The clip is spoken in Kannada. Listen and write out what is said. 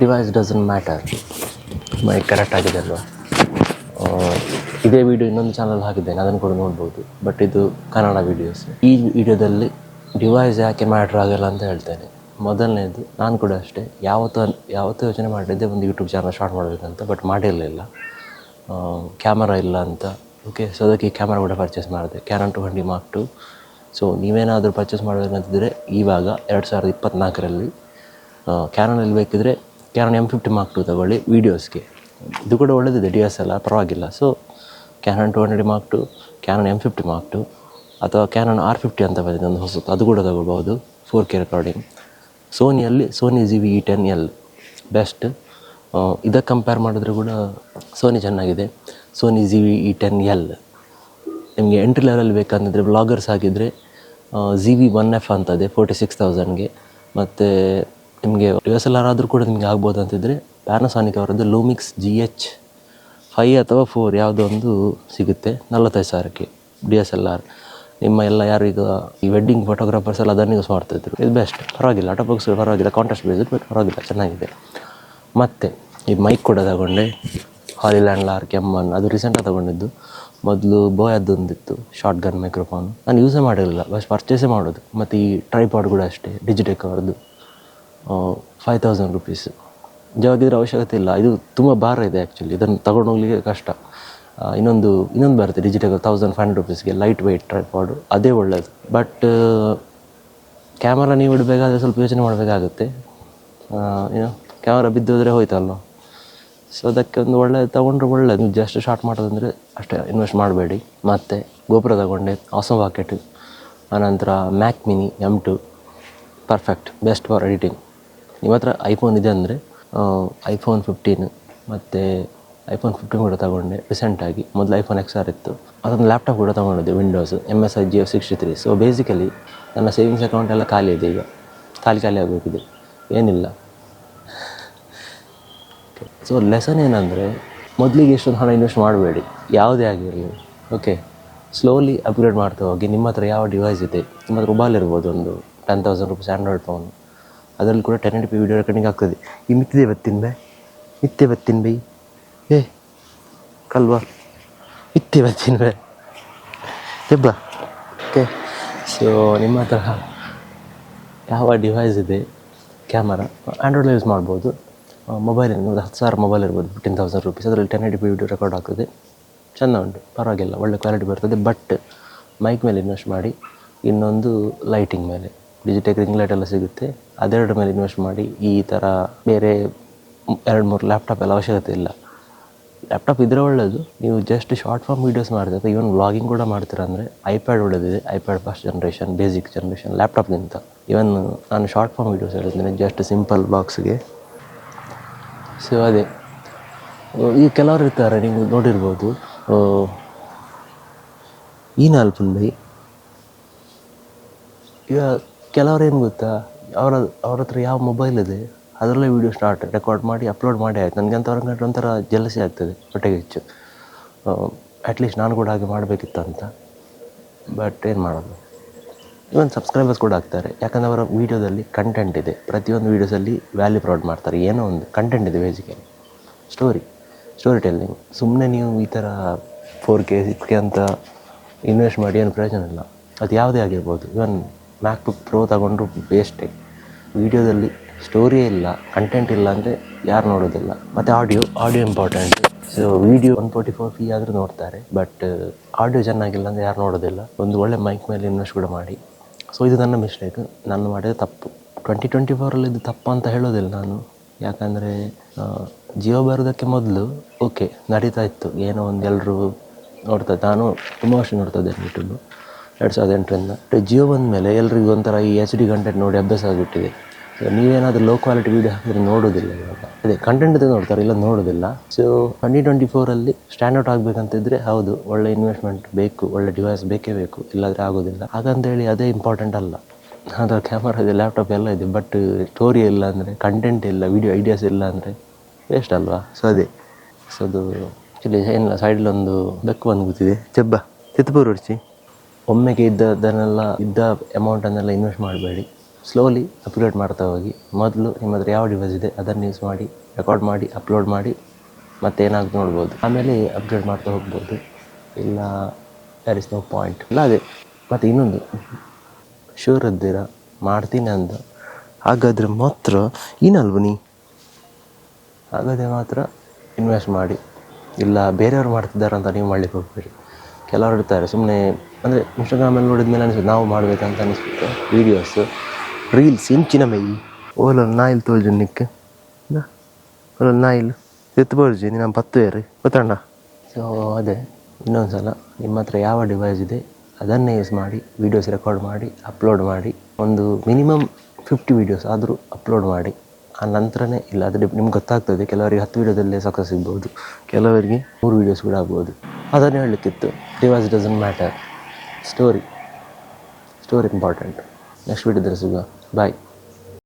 Device doesn't matter mic correct ಆಗಿದೆ ಅಲ್ವಾ? ಇದೇ ವಿಡಿಯೋ ಇನ್ನೊಂದು ಚಾನಲ್ ಹಾಕಿದ್ದೇನೆ. ಅದನ್ನು ಕೂಡ ನೋಡ್ಬೋದು. ಬಟ್ ಇದು ಕನ್ನಡ ವಿಡಿಯೋಸ್ ಈ ವಿಡಿಯೋದಲ್ಲಿ ಡಿವೈಸ್ ಯಾಕೆ ಮ್ಯಾಟ್ರ್ ಆಗಲ್ಲ ಅಂತ ಹೇಳ್ತೇನೆ. ಮೊದಲನೇದು, ನಾನು ಕೂಡ ಅಷ್ಟೇ. ಯಾವತ್ತು, ಯಾವತ್ತೂ ಯೋಚನೆ ಮಾಡಿದ್ದೆ, ಒಂದು ಯೂಟ್ಯೂಬ್ ಚಾನಲ್ ಸ್ಟಾರ್ಟ್ ಮಾಡಬೇಕಂತ ಬಟ್ ಮಾಡಿರಲಿಲ್ಲ ಕ್ಯಾಮರಾ ಇಲ್ಲ. ಅಂತ. ಓಕೆ ಸೊ ಅದಕ್ಕೆ ಕ್ಯಾಮರಾ ಕೂಡ ಪರ್ಚೇಸ್ ಮಾಡಿದೆ. Canon two hundred mark two so ನೀವೇನಾದರೂ ಪರ್ಚೇಸ್ ಮಾಡಬೇಕಂತಿದ್ರೆ ಇವಾಗ ಎರಡು ಸಾವಿರದ ಇಪ್ಪತ್ತ್ನಾಲ್ಕರಲ್ಲಿ ಕ್ಯಾನನಲ್ಲಿ ಬೇಕಿದ್ರೆ Canon M fifty mark two ತಗೊಳ್ಳಿ ವೀಡಿಯೋಸ್ಗೆ ಇದು ಕೂಡ ಒಳ್ಳೆಯದಿದೆ ಡಿ ಎಸ್ ಎಲ್ ಆರ್ ಪರವಾಗಿಲ್ಲ. So Canon two hundred mark two Canon M fifty mark two ಅಥವಾ ಕ್ಯಾನನ್ ಆರ್ ಫಿಫ್ಟಿ ಅಂತ ಬಂದಿದೆ ಒಂದು ಹೊಸತು ಅದು ಕೂಡ ತಗೋಬೋದು four K recording ಸೋನಿಯಲ್ಲಿ Sony Z V E ten L best ಇದಕ್ಕೆ ಕಂಪೇರ್ ಮಾಡಿದ್ರೆ ಕೂಡ ಸೋನಿ ಚೆನ್ನಾಗಿದೆ. Sony Z V E ten L ನಿಮಗೆ ಎಂಟ್ರಿ ಲೆವೆಲ್ ಬೇಕಂತಿದ್ರೆ ಬ್ಲಾಗರ್ಸ್ ಆಗಿದ್ದರೆ ಜಿ ವಿ ಒನ್ ಎಫ್ ಅಂತದೆ ಫೋರ್ಟಿ ಸಿಕ್ಸ್ ತೌಸಂಡ್ಗೆ ಮತ್ತು ನಿಮಗೆ ಯು ಎಸ್ ಎಲ್ ಆರ್ ಆದರೂ ಕೂಡ ನಿಮಗೆ ಆಗ್ಬೋದು ಅಂತಿದ್ರೆ ಪ್ಯಾನಸಾನಿಕ್ ಅವರದ್ದು ಲೂಮಿಕ್ಸ್ ಜಿ ಎಚ್ ಫೈ ಅಥವಾ ಫೋರ್ ಯಾವುದೋ ಒಂದು ಸಿಗುತ್ತೆ, ನಲವತ್ತೈದು ಸಾವಿರಕ್ಕೆ ಡಿ ಎಸ್ ಎಲ್ ಆರ್ ನಿಮ್ಮ ಎಲ್ಲ ಯಾರು ಈಗ ಈ ವೆಡ್ಡಿಂಗ್ ಫೋಟೋಗ್ರಾಫರ್ಸ್ ಎಲ್ಲ ಅದನ್ನು ಯೂಸ್ ಮಾಡ್ತಾಯಿದ್ರು ಇದು ಬೆಸ್ಟ್ ಪರವಾಗಿಲ್ಲ ಆಟೋಬಾಕ್ಸ್ ಪರವಾಗಿಲ್ಲ ಕಾಂಟ್ರಾಸ್ಟ್ ಬೇಸಿಕ್ ಬಟ್ ಪರವಾಗಿಲ್ಲ, ಚೆನ್ನಾಗಿದೆ. ಮತ್ತು ಈ ಮೈಕ್ ಕೂಡ ತಗೊಂಡೆ ಹಾಲಿಲ್ಯಾಂಡ್ ಲಾರ್ ಕೆಮ್ಮನ್ ಅದು ರೀಸೆಂಟಾಗಿ ತಗೊಂಡಿದ್ದು. ಮೊದಲು ಬೋಯದ್ದೊಂದಿತ್ತು ಶಾರ್ಟ್ ಗನ್ ಮೈಕ್ರೋಫೋನ್ ನಾನು ಯೂಸೇ ಮಾಡಿರಲಿಲ್ಲ, ಬಸ್ ಪರ್ಚೇಸೇ ಮಾಡೋದು. ಮತ್ತು ಈ ಟ್ರೈಪಾಡ್ ಕೂಡ ಅಷ್ಟೇ ಡಿಜಿಟೆಕ್ ಅವ್ರದ್ದು. ಫೈವ್ ತೌಸಂಡ್ ರುಪೀಸ್ ನಿಜವಾಗಿದ್ರೆ ಅವಶ್ಯಕತೆ ಇಲ್ಲ. ಇದು ತುಂಬ ಭಾರ ಇದೆ ಆ್ಯಕ್ಚುಲಿ ಇದನ್ನು ತಗೊಂಡು ಹೋಗ್ಲಿಕ್ಕೆ ಕಷ್ಟ. ಇನ್ನೊಂದು ಇನ್ನೊಂದು ಬರುತ್ತೆ. ಡಿಜಿಟಲ್ ತೌಸಂಡ್ ಫೈವ್ ಹಂಡ್ರೆಡ್ ರುಪೀಸ್ಗೆ ಲೈಟ್ ವೆಯ್ಟ್ ಟ್ರೈಪಾಡು ಅದೇ ಒಳ್ಳೆಯದು ಬಟ್ ಕ್ಯಾಮರಾ ನೀವು ಇಡಬೇಕಾದ್ರೆ ಸ್ವಲ್ಪ ಯೋಚನೆ ಮಾಡಬೇಕಾಗುತ್ತೆ. ಏನೋ ಕ್ಯಾಮರಾ ಬಿದ್ದೋದ್ರೆ ಹೋಯ್ತಲ್ಲ ಸೊ ಅದಕ್ಕೆ ಒಂದು ಒಳ್ಳೆ, ತೊಗೊಂಡ್ರೆ ಒಳ್ಳೆಯದು ನೀವು ಜಸ್ಟ್ ಶಾರ್ಟ್ ಮಾಡೋದಂದರೆ ಅಷ್ಟೇ. ಇನ್ವೆಸ್ಟ್ ಮಾಡಬೇಡಿ. ಮತ್ತು ಗೋಪುರ ತಗೊಂಡೆ. ಆಸಮ್ ವಾಕೆಟ್ ಆನಂತರ Mac mini M two perfect best for editing ನಿಮ್ಮ ಹತ್ರ ಐಫೋನ್ ಇದೆ ಅಂದರೆ ಐಫೋನ್ ಫಿಫ್ಟೀನ್ ಮತ್ತು ಐಫೋನ್ ಫಿಫ್ಟೀನ್ ಕೂಡ ತಗೊಂಡೆ ರೀಸೆಂಟಾಗಿ ಮೊದಲು ಐಫೋನ್ ಎಕ್ಸ್ ಆರ್ ಇತ್ತು. ಅದೊಂದು ಲ್ಯಾಪ್ಟಾಪ್ ಕೂಡ ತೊಗೊಂಡಿದ್ದೆ ವಿಂಡೋಸ್ ಎಂ ಎಸ್ ಐ ಜಿಯೋ ಸಿಕ್ಸ್ಟಿ ತ್ರೀ ಸೊ ಬೇಸಿಕಲಿ ನನ್ನ ಸೇವಿಂಗ್ಸ್ ಅಕೌಂಟ್ ಎಲ್ಲ ಖಾಲಿ ಇದೆ ಈಗ. ಖಾಲಿ ಖಾಲಿ ಆಗಬೇಕಿದೆ. ಏನಿಲ್ಲ. ಸೊ ಲೆಸನ್ ಏನಂದರೆ, ಮೊದಲಿಗೆ ಎಷ್ಟೊಂದು ಹಣ ಇನ್ವೆಸ್ಟ್ ಮಾಡಬೇಡಿ. ಯಾವುದೇ ಆಗಿರಲಿ. ಓಕೆ ಸ್ಲೋಲಿ ಅಪ್ಗ್ರೇಡ್ ಮಾಡ್ತಾ ಹೋಗಿ. ನಿಮ್ಮ ಹತ್ರ ಯಾವ ಡಿವೈಸ್ ಇದೆ? ನಿಮ್ಮ ಹತ್ರ ಮೊಬೈಲ್ ಇರ್ಬೋದು ಒಂದು ten thousand rupees Android phone ಅದರಲ್ಲಿ ಕೂಡ ಟೆನ್ ಪಿ ವಿಡಿಯೋ ರೆಕಾರ್ಡಿಂಗ್ ಆಗ್ತದೆ. ಈ ಮಿತ್ತಿದೆ ಬತ್ತಿನ ಬೈ? ಮಿತ್ತೆ ಬತ್ತಿನ ಬೈ? ಏ, ಕಲ್ವಾ? ಮಿತ್ತೆ ಬತ್ತಿನ ಬೈ? ಎಬ್ಬ ಓಕೆ ಸೊ ನಿಮ್ಮ ಹತ್ರ ಯಾವ ಡಿವೈಸ್ ಇದೆ? ಕ್ಯಾಮರಾ? ಆ್ಯಂಡ್ರಾಯ್ಡ್ ಯೂಸ್ ಮಾಡ್ಬೋದು. ಮೊಬೈಲ್ ಒಂದು ಹತ್ತು ಸಾವಿರ ಮೊಬೈಲ್ ಇರ್ಬೋದು ಫಿಫ್ಟೀನ್ ತೌಸಂಡ್ ರುಪೀಸ್ ಅದರಲ್ಲಿ ten eighty P video record ಆಗ್ತದೆ. ಚೆಂದ ಉಂಟು, ಪರವಾಗಿಲ್ಲ, ಒಳ್ಳೆ ಕ್ವಾಲಿಟಿ ಬರ್ತದೆ ಬಟ್ ಮೈಕ್ ಮೇಲೆ ಇನ್ವೆಸ್ಟ್ ಮಾಡಿ, ಇನ್ನೊಂದು ಲೈಟಿಂಗ್ ಮೇಲೆ. ಡಿಜಿಟಲ್ ರಿಂಗ್ ಲೈಟ್ ಎಲ್ಲ ಸಿಗುತ್ತೆ. ಅದೆರಡು ಮೇಲೆ ಇನ್ವೆಸ್ಟ್ ಮಾಡಿ ಈ ಥರ ಬೇರೆ ಎರಡು ಮೂರು ಲ್ಯಾಪ್ಟಾಪ್ ಎಲ್ಲ ಅವಶ್ಯಕತೆ ಇಲ್ಲ. ಲ್ಯಾಪ್ಟಾಪ್ ಇದ್ರೆ ಒಳ್ಳೆಯದು ನೀವು ಜಸ್ಟ್ ಶಾರ್ಟ್ ಫಾರ್ಮ್ ವೀಡಿಯೋಸ್ ಮಾಡ್ತೀರ ಅಥವಾ ಇವನ್ ವ್ಲಾಗಿಂಗ್ ಕೂಡ ಮಾಡ್ತೀರ ಅಂದರೆ ಐಪ್ಯಾಡ್ ಒಳ್ಳೆದಿದೆ. IPad first generation basic generation ಲ್ಯಾಪ್ಟಾಪ್ಗಿಂತ even ನಾನು ಶಾರ್ಟ್ ಫಾರ್ಮ್ ವೀಡಿಯೋಸ್ ಹೇಳಿದ್ದೀನಿ ಜಸ್ಟ್ ಸಿಂಪಲ್ ಬಾಕ್ಸ್ಗೆ ಸೊ ಅದೇ. ಈ ಕೆಲವರು ಇರ್ತಾರೆ, ನೀವು ನೋಡಿರ್ಬೋದು. ಈ ಬೈ ಈಗ ಕೆಲವ್ರು ಏನು ಗೊತ್ತಾ? ಅವರ ಅವ್ರ ಹತ್ರ ಯಾವ ಮೊಬೈಲ್ ಇದೆ, ಅದರಲ್ಲೇ ವೀಡಿಯೋ ಸ್ಟಾರ್ಟ್ ರೆಕಾರ್ಡ್ ಮಾಡಿ ಅಪ್ಲೋಡ್ ಮಾಡಿ ಆಯ್ತು. ನನಗೆ ಅಂತ ಅವ್ರಿಗೆ ಒಂಥರ ಜಲಸಿ ಆಗ್ತದೆ ಹೊಟ್ಟೆಗೆ ಹೆಚ್ಚು. ಅಟ್ಲೀಸ್ಟ್ ನಾನು ಕೂಡ ಹಾಗೆ ಮಾಡಬೇಕಿತ್ತು ಅಂತ. ಬಟ್ ಏನು ಮಾಡೋದು? ಇವನ್ ಸಬ್ಸ್ಕ್ರೈಬರ್ಸ್ ಕೂಡ ಆಗ್ತಾರೆ. ಯಾಕಂದರೆ ಅವರ ವೀಡಿಯೋದಲ್ಲಿ ಕಂಟೆಂಟ್ ಇದೆ. ಪ್ರತಿಯೊಂದು ವೀಡಿಯೋಸಲ್ಲಿ ವ್ಯಾಲ್ಯೂ ಪ್ರೊವೈಡ್ ಮಾಡ್ತಾರೆ. ಏನೋ ಒಂದು ಕಂಟೆಂಟ್ ಇದೆ ಬೇಸಿಕಲಿ ಸ್ಟೋರಿ ಸ್ಟೋರಿ ಟೆಲ್ಲಿಂಗ್ ಸುಮ್ಮನೆ ನೀವು ಈ ಥರ ಫೋರ್ ಕೆ ಸಿಕ್ಸ್ ಕೆ ಅಂತ ಇನ್ವೆಸ್ಟ್ ಮಾಡಿ, ಏನು ಪ್ರಯೋಜನ ಇಲ್ಲ. ಅದು ಯಾವುದೇ ಆಗಿರ್ಬೋದು. ಇವನ್ ಮ್ಯಾಕ್ ಬುಕ್ ಪ್ರೋ ತಗೊಂಡ್ರು ಬೇಸ್ಟೇ ವೀಡಿಯೋದಲ್ಲಿ ಸ್ಟೋರಿಯೇ ಇಲ್ಲ ಕಂಟೆಂಟ್ ಇಲ್ಲ ಅಂದರೆ ಯಾರು ನೋಡೋದಿಲ್ಲ. ಮತ್ತು audio audio important so video one forty four P ಆದರೂ ನೋಡ್ತಾರೆ ಬಟ್ ಆಡಿಯೋ ಚೆನ್ನಾಗಿಲ್ಲ ಅಂದರೆ ಯಾರು ನೋಡೋದಿಲ್ಲ. ಒಂದು ಒಳ್ಳೆ ಮೈಕ್ ಮೇಲೆ ಇನ್ವೆಸ್ಟ್ ಕೂಡ ಮಾಡಿ. ಸೊ ಇದು ನನ್ನ ಮಿಸ್ಟೇಕ್ ನಾನು ಮಾಡಿದ ತಪ್ಪು. ಟ್ವೆಂಟಿ ಟ್ವೆಂಟಿ ಫೋರಲ್ಲಿ ಇದು ತಪ್ಪು ಅಂತ ಹೇಳೋದಿಲ್ಲ ನಾನು. ಯಾಕಂದರೆ ಜಿಯೋ ಬರೋದಕ್ಕೆ ಮೊದಲು ಓಕೆ ನಡೀತಾ ಇತ್ತು. ಏನೋ ಒಂದು ಎಲ್ಲರೂ ನೋಡ್ತಾ, ನಾನು ತುಂಬ ವರ್ಷ ನೋಡ್ತದೆ ಯೂಟ್ಯೂಬು ಎರಡು ಸಾವಿರದ ಎಂಟರಿಂದ. ಜಿಯೋ ಬಂದ ಮೇಲೆ ಎಲ್ರಿಗೂ ಒಂಥರ ಈ ಎಚ್ ಡಿ ಕಂಟೆಂಟ್ ನೋಡಿ ಅಭ್ಯಾಸ ಆಗಿಬಿಟ್ಟಿದೆ. ಸೊ ನೀವೇನಾದರೂ ಲೋ ಕ್ವಾಲಿಟಿ ವೀಡಿಯೋ ಹಾಕಿದ್ರೆ ನೋಡೋದಿಲ್ಲ ಇವಾಗ. ಅದೇ ಕಂಟೆಂಟ್ ನೋಡ್ತಾರೆ, ಇಲ್ಲ ನೋಡೋದಿಲ್ಲ. ಸೊ ಟ್ವೆಂಟಿ ಟ್ವೆಂಟಿ ಫೋರಲ್ಲಿ ಸ್ಟ್ಯಾಂಡರ್ಡ್ ಆಗಬೇಕಂತಿದ್ರೆ ಹೌದು, ಒಳ್ಳೆ ಇನ್ವೆಸ್ಟ್ಮೆಂಟ್ ಬೇಕು, ಒಳ್ಳೆ ಡಿವೈಸ್ ಬೇಕೇ ಬೇಕು, ಇಲ್ಲಾದರೆ ಆಗೋದಿಲ್ಲ. ಹಾಗಂತೇಳಿ ಅದೇ ಇಂಪಾರ್ಟೆಂಟ್ ಅಲ್ಲ. ಅದರ ಕ್ಯಾಮರಾ ಇದೆ ಲ್ಯಾಪ್ಟಾಪ್ ಎಲ್ಲ ಇದೆ ಬಟ್ ಸ್ಟೋರಿ ಇಲ್ಲ ಅಂದರೆ ಕಂಟೆಂಟ್ ಇಲ್ಲ ವೀಡಿಯೋ ಐಡಿಯಾಸ್ ಇಲ್ಲ ಅಂದರೆ ವೇಸ್ಟ್ ಅಲ್ವಾ? ಸೊ ಅದೇ. ಸೊ ಅದು ಆ್ಯಕ್ಚುಲಿ ಏನಿಲ್ಲ ಸೈಡಲ್ಲಿ ಒಂದು ಬೆಕ್ಕು ಬಂದು ಕೂತಿದೆ ಚೆಬ್ಬ ಚಿತ್ತಪೂರ್ ಹೊಡ್ಸಿ ಒಮ್ಮೆಗೆ ಇದ್ದದನ್ನೆಲ್ಲ ಇದ್ದ ಅಮೌಂಟನ್ನೆಲ್ಲ ಇನ್ವೆಸ್ಟ್ ಮಾಡಬೇಡಿ. ಸ್ಲೋಲಿ ಅಪ್ಗ್ರೇಡ್ ಮಾಡ್ತಾ ಹೋಗಿ. ಮೊದಲು ನಿಮ್ಮ ಹತ್ರ ಯಾವ ಡಿವೈಸ್ ಇದೆ ಅದನ್ನು ಯೂಸ್ ಮಾಡಿ ರೆಕಾರ್ಡ್ ಮಾಡಿ ಅಪ್ಲೋಡ್ ಮಾಡಿ, ಮತ್ತೆ ಏನಾಗುತ್ತೆ ನೋಡ್ಬೋದು. ಆಮೇಲೆ ಅಪ್ಗ್ರೇಡ್ ಮಾಡ್ತಾ ಹೋಗ್ಬೋದು. ಇಲ್ಲ ದರ್ ಇಸ್ ನೋ ಪಾಯಿಂಟ್ ಇಲ್ಲ, ಅದೇ. ಮತ್ತು ಇನ್ನೊಂದು. ಶೂರ್ ಇದ್ದೀರ ಮಾಡ್ತೀನಿ ಅಂದ. ಹಾಗಾದರೆ ಮಾತ್ರ ಏನಲ್ವ ನೀ? ಹಾಗಾದರೆ ಮಾತ್ರ ಇನ್ವೆಸ್ಟ್ ಮಾಡಿ. ಇಲ್ಲ, ಬೇರೆಯವ್ರು ಮಾಡ್ತಿದ್ದಾರೆ ಅಂತ ನೀವು ಮಾಡ್ಲಿಕ್ಕೆ ಹೋಗ್ಬೇಡಿ. ಕೆಲವರು ಇರ್ತಾರೆ. ಸುಮ್ಮನೆ ಅಂದರೆ ಇನ್ಸ್ಟಾಗ್ರಾಮಲ್ಲಿ ನೋಡಿದ ಮೇಲೆ ಅನಿಸುತ್ತೆ ನಾವು ಮಾಡಬೇಕಂತ ಅನಿಸುತ್ತೆ. ವೀಡಿಯೋಸ್ ರೀಲ್ಸ್ ಇಂಚಿನ ಮೈ ಓಲ ನಾಯಿಲ್ ತೋಲ್ ಜನಕ್ಕೆ ಓಲ್ ನಾಯಿಲ್. ಎತ್ತು ಬೋರ್ಜಿ ನಮ್ಮ ಪತ್ತು ಏರಿ ಗೊತ್ತಂಡ ಸೊ ಅದೇ ಇನ್ನೊಂದು ಸಲ ನಿಮ್ಮ ಹತ್ರ ಯಾವ ಡಿವೈಸ್ ಇದೆ ಅದನ್ನೇ ಯೂಸ್ ಮಾಡಿ ವೀಡಿಯೋಸ್ ರೆಕಾರ್ಡ್ ಮಾಡಿ ಅಪ್ಲೋಡ್ ಮಾಡಿ ಒಂದು ಮಿನಿಮಮ್ ಫಿಫ್ಟಿ ವೀಡಿಯೋಸ್ ಆದರೂ ಅಪ್ಲೋಡ್ ಮಾಡಿ. ಆ ನಂತರನೇ ಇಲ್ಲ ಅದು ನಿಮ್ಗೆ ಗೊತ್ತಾಗ್ತದೆ ಕೆಲವರಿಗೆ ಹತ್ತು ವೀಡಿಯೋದಲ್ಲೇ ಸಕ್ಸಸ್ ಸಿಗ್ಬೋದು. ಕೆಲವರಿಗೆ? ಮೂರು ವೀಡಿಯೋಸ್ ಕೂಡ ಆಗ್ಬೋದು. ಅದನ್ನು ಹೇಳಲಿಕ್ಕಿತ್ತು device doesn't matter story story important next ವೀಡಿಯೋದಲ್ಲಿ ಸಿಗುವ ಬಾಯ್